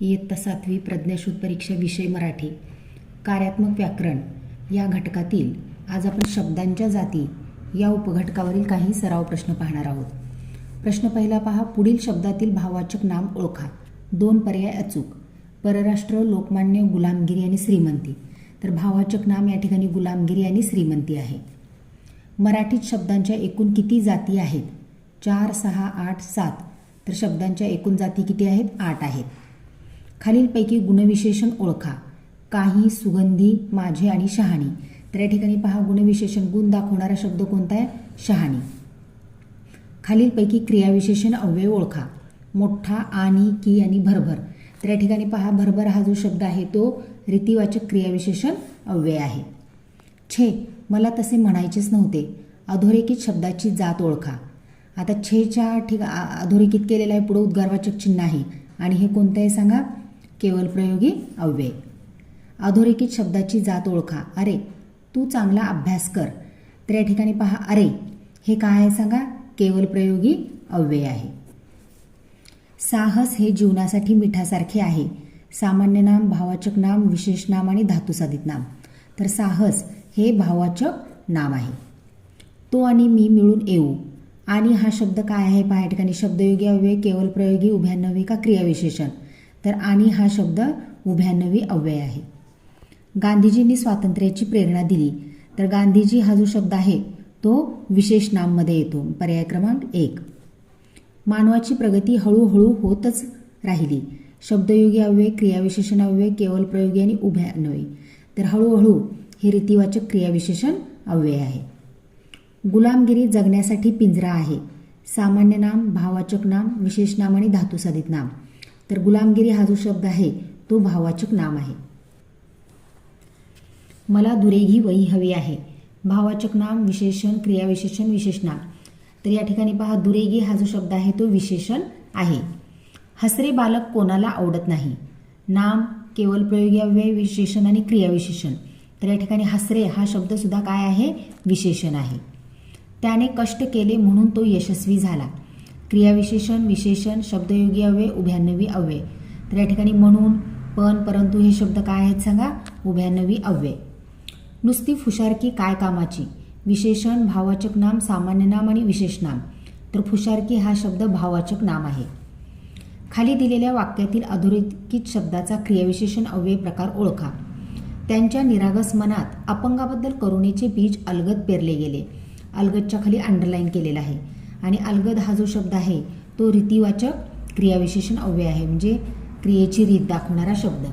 इयत्ता सातवी प्रज्ञाशोध परीक्षा विषय मराठी कार्यात्मक व्याकरण या घटकातील आज आपण शब्दांच्या जाती या उपघटकावरील काही सराव प्रश्न पाहणार आहोत. प्रश्न पहिला पहा पुढील शब्दातील भाववाचक नाम ओळखा. दोन पर्याय अचूक. परराष्ट्र लोकमान्य गुलामगिरी आणि श्रीमंती. तर भाववाचक नाम या ठिकाणी गुलामगिरी आणि श्रीमंती आहे. मराठीत शब्दांच्या एकूण किती जाती आहेत? चार सहा आठ सात. तर शब्दांच्या एकूण जाती किती आहेत? आठ आहेत. खालीलपैकी गुणविशेषण ओळखा. काही सुगंधी माझे आणि शहाणी. तर या ठिकाणी पहा गुणविशेषण गुण दाखवणारा शब्द कोणता आहे? शहाणी. खालीलपैकी क्रियाविशेषण अव्यय ओळखा. मोठा आणि की आणि भरभर. तर या ठिकाणी पहा भरभर हा जो शब्द आहे तो रीतिवाचक क्रियाविशेषण अव्यय आहे. छे मला तसे म्हणायचेच नव्हते. अधोरेखित शब्दाची जात ओळखा. आता छेच्या ठिका अधोरेखित केलेला आहे पुढं उद्गारवाचक चिन्ह आहे. आणि हे कोणतं आहे सांगा? केवल प्रयोगी अव्यय अधोरेखित शब्दाची जात ओळखा. अरे तू चांगला अभ्यास कर. तर या ठिकाणी पहा अरे हे काय आहे सांगा? केवल प्रयोगी अव्यय आहे. साहस हे जीवनासाठी मिठासारखे आहे. सामान्य नाम भावाचक नाम विशेष नाम आणि धातुसाधित नाम. तर साहस हे भावाचक नाम आहे. तो आणि मी मिळून येऊ. आणि हा शब्द काय आहे पहा या ठिकाणी शब्दयोगी अव्यय केवल प्रयोगी उभ्यान्नवी का क्रियाविशेषण? तर आणि हा शब्द उभ्यानवी अव्यय आहे. गांधीजींनी स्वातंत्र्याची प्रेरणा दिली. तर गांधीजी हा जो शब्द आहे तो विशेष नाममध्ये येतो. पर्याय क्रमांक एक. मानवाची प्रगती हळूहळू होतच राहिली. शब्दयोगी अव्यय क्रियाविशेषण अव्यय केवळ प्रयोगी आणि उभ्या तर हळूहळू हे रीतिवाचक क्रियाविशेषण अव्यय आहे. गुलामगिरी जगण्यासाठी पिंजरा आहे. सामान्य नाम भाववाचक नाम विशेष नाम आणि धातुसाधित नाम. तर गुलामगिरी हा जो शब्द आहे तो भाववाचक नाम आहे. मला दुरेगी वही हवी आहे. भाववाचक नाम विशेषण क्रियाविशेषण विशेषणाम तर या ठिकाणी पहा दुरेगी हा जो शब्द आहे तो विशेषण आहे. हसरे बालक कोणाला आवडत नाही? नाम केवळ प्रयोगी विशेषण आणि क्रियाविशेषण. तर या ठिकाणी हसरे हा शब्द सुद्धा काय आहे? विशेषण आहे. त्याने कष्ट केले म्हणून तो यशस्वी झाला. क्रियाविशेषण विशेषण शब्दयोगी अव्यय उभ्यान्नवी अव्यय. तर या ठिकाणी म्हणून पण परंतु हे शब्द काय आहेत सांगा? उभ्यान्नवी अव्यय. नुसती फुशारकी काय कामाची? विशेषण भावाचक नाम सामान्य नाम आणि विशेष नाम. तर फुशारकी हा शब्द भावाचक नाम आहे. खाली दिलेल्या वाक्यातील अधोरेखित शब्दाचा क्रियाविशेषण अव्यय प्रकार ओळखा. त्यांच्या निरागस मनात अपंगाबद्दल करुणेचे बीज अलगद पेरले गेले. अलगदच्या खाली अंडरलाईन केलेला आहे. आणि अलगद हा जो शब्द आहे तो रीतिवाचक क्रियाविशेषण अव्यय आहे म्हणजे क्रियेची रीत दाखवणारा शब्द.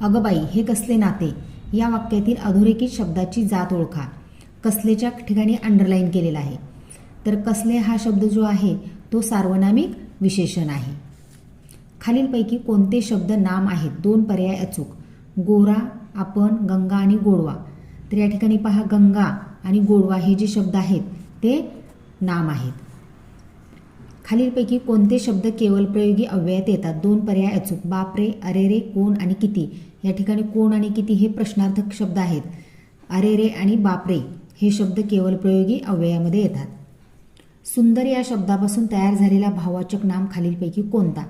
अगं बाई हे कसले नाते? या वाक्यातील अधोरेखित शब्दाची जात ओळखा. कसलेच्या ठिकाणी अंडरलाईन केलेला आहे. तर कसले हा शब्द जो आहे तो सार्वनामिक विशेषण आहे. खालीलपैकी कोणते शब्द नाम आहेत दोन पर्याय अचूक. गोरा आपण गंगा आणि गोडवा. तर या ठिकाणी पहा गंगा आणि गोडवा हे जे शब्द आहेत ते नाम आहेत. खालीलपैकी कोणते शब्द केवळ प्रयोगी अव्ययात येतात? दोन पर्याय अचूक. बापरे अरे रे कोण आणि किती? या ठिकाणी कोण आणि किती हे प्रश्नार्थक शब्द आहेत. अरे रे आणि बापरे हे शब्द केवळ प्रयोगी अव्ययामध्ये येतात. सुंदर या शब्दापासून तयार झालेला भाववाचक नाम खालीलपैकी कोणता?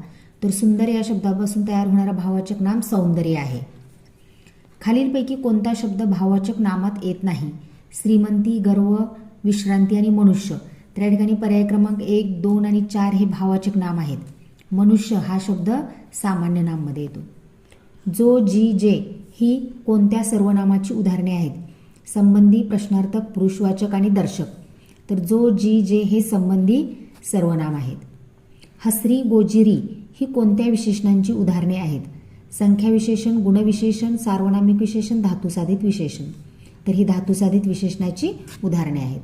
तर सुंदर या शब्दापासून तयार होणारा भाववाचक नाम सौंदर्य आहे. खालीलपैकी कोणता शब्द भाववाचक नामात येत नाही? श्रीमंती गर्व विश्रांती आणि मनुष्य. तर या ठिकाणी पर्याय क्रमांक एक दोन आणि चार हे भाववाचक नाम आहेत. मनुष्य हा शब्द सामान्य नाममध्ये येतो. जो जी जे ही कोणत्या सर्वनामाची उदाहरणे आहेत? संबंधी प्रश्नार्थक पुरुषवाचक आणि दर्शक. तर जो जी जे हे संबंधी सर्वनाम आहेत. हसरी गोजिरी ही कोणत्या विशेषणांची उदाहरणे आहेत? संख्या विशेषण गुणविशेषण सार्वनामिक विशेषण धातुसाधित विशेषण. तर ही धातुसाधित विशेषणाची उदाहरणे आहेत.